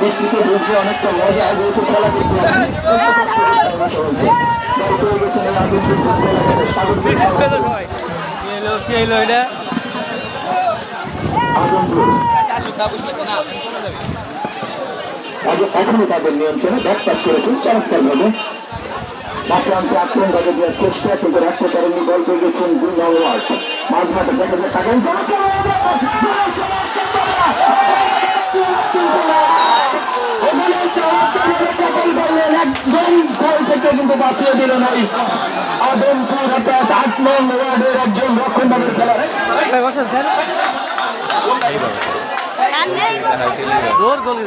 বৃষ্টিতে বুঝলে অনেকটা মজা খেলা আগুন স্বাগত এলো এটা আজ এখনও তাদের নিয়ন্ত্রণে ব্যাক পাস করেছেন চমৎকার ভাবে আক্রান্ত আক্রমণ করে দেওয়ার চেষ্টা কিন্তু রাখতে পারেননি বল পেয়ে গেছেন দুই নম্বর মাঝমাঠে দেখা যায় টাকাই একদম গোল। থেকে কিন্তু বাঁচিয়ে দিলেন একজন রক্ষণভাগের খেলায় গোল গোল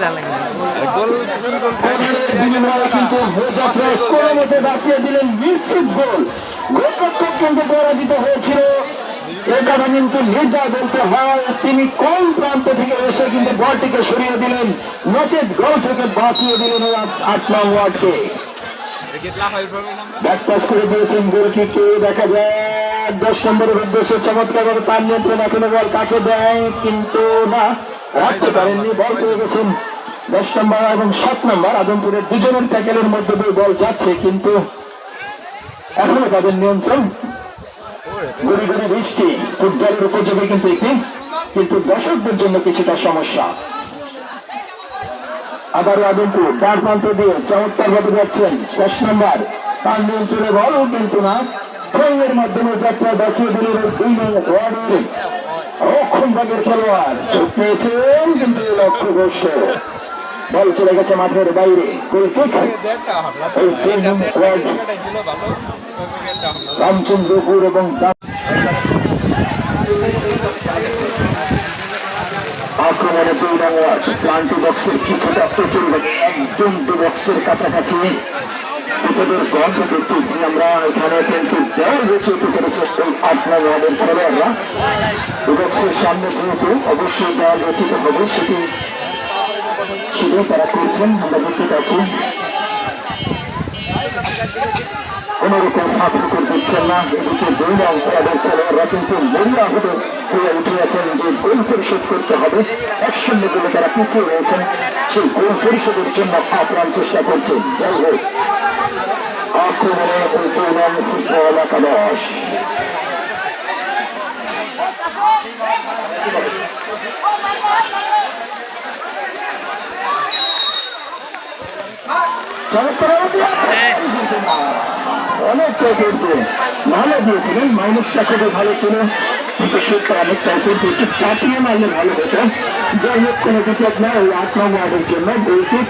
কিন্তু মতে দিলেন নিশ্চিত গোল গোলরক্ষক কিন্তু পরাজিত হয়েছিল হয় তিনি কোন প্রান্ত থেকে এসে কিন্তু বলটিকে সরিয়ে দিলেন নচেত গোল থেকে বাঁচিয়ে দিলেন আট- ওয়ার্ডকে ব্যাক পাস করে গোলকিকে দেখা যায় দশ নম্বরের উদ্দেশ্যে চমৎকার তার নিয়ন্ত্রণ এখনও বল কাকে দেয় কিন্তু না রাখতে পারেননি, বল পেয়ে গেছেন দশ নম্বর এবং সাত নম্বর। আদমপুরের দুজনের ট্যাকেলের মধ্যে দিয়ে বল যাচ্ছে, কিন্তু এখনও তাদের নিয়ন্ত্রণ। গড়ি গড়ি বৃষ্টি ফুটবলের উপযোগী কিন্তু একটি, কিন্তু দর্শকদের জন্য কিছুটা সমস্যা। আবারও আদমপুর ডান প্রান্ত দিয়ে চমৎকার ভাবে যাচ্ছেন। শেষ নাম্বার, তার নিয়ন্ত্রণে বল, কিন্তু না। ফ্রেমের মাধ্যমে যাত্রা বাঁচিয়ে দিলেন রক্ষণভাগের খেলোয়াড়। চোখ পেয়েছেন, কিন্তু লক্ষ্য বল চলে গেছে মাঠের বাইরে। রামচন্দ্রপুর এবং আক্রমণে দুই নম্বর প্লান্টি বক্সের কিছুটা প্রচুর একদম বক্সের কাছাকাছি। বিপদের গন্ধ দেখতেছি আমরা এখানে বক্সের সামনে যেহেতু অবশ্যই দেওয়াল রচিত হবে তারা করছেন আমরা দেখতে পাচ্ছি কোনোরকম করে দিচ্ছেন না এদিকে দুই রং তাদের খেলোয়াড়রা কিন্তু মরিয়া হয়ে হয়ে উঠে আছেন যে গোল পরিশোধ করতে হবে এক শূন্য গোলে তারা পিছিয়ে রয়েছেন সেই গোল পরিশোধের জন্য আপ্রাণ চেষ্টা করছেন যাই হোক ওই দুই রং ফুটবল অনেকটা ভালো ছিল কিন্তু সেটা অনেকটা চাপিয়ে মারলে ভালো হতো যাই হোক কোনো বিপদ না ওই আট নং জন্য গোলকিক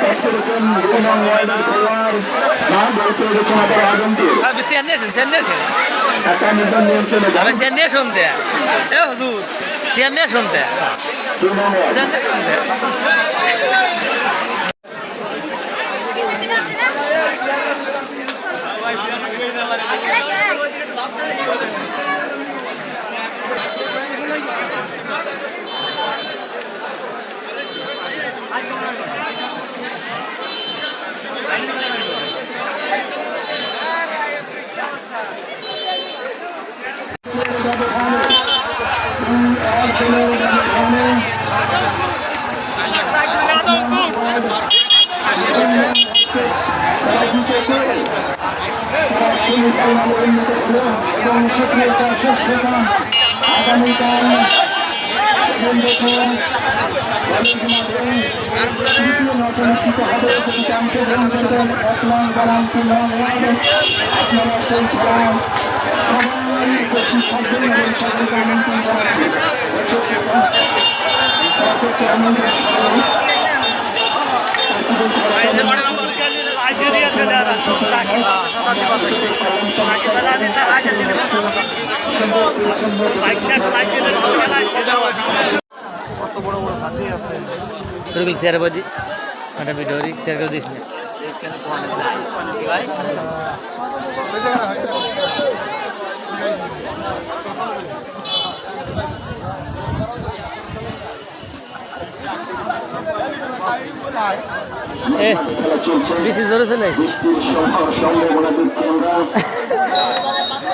পাস করেছেন দুই নং ওয়ার্ডের খেলোয়াড় না বলতে গেছেন আবার আগন্তুক আমি সিয়ানিয়েছেন সিয়ানিয়েছেন একা নিজের নিয়ন্ত্রণে এবং সক্রিয় দর্শক শ্রোতা আগামীকাল অনুষ্ঠিত হবে সেটিতে অংশগ্রহণ করবেন এক নং বারাম তিন নং আপনারা সেই সবাই উপস্থিত থাকবেন এবং সকলকে আমন্ত্রণ জানাচ্ছি তোরগুলো শেয়ার বাজি একটা ভিডিও শেয়ার করে দিস এ খেলা চলছে বেশি জোরে চলে। সম্ভাবনা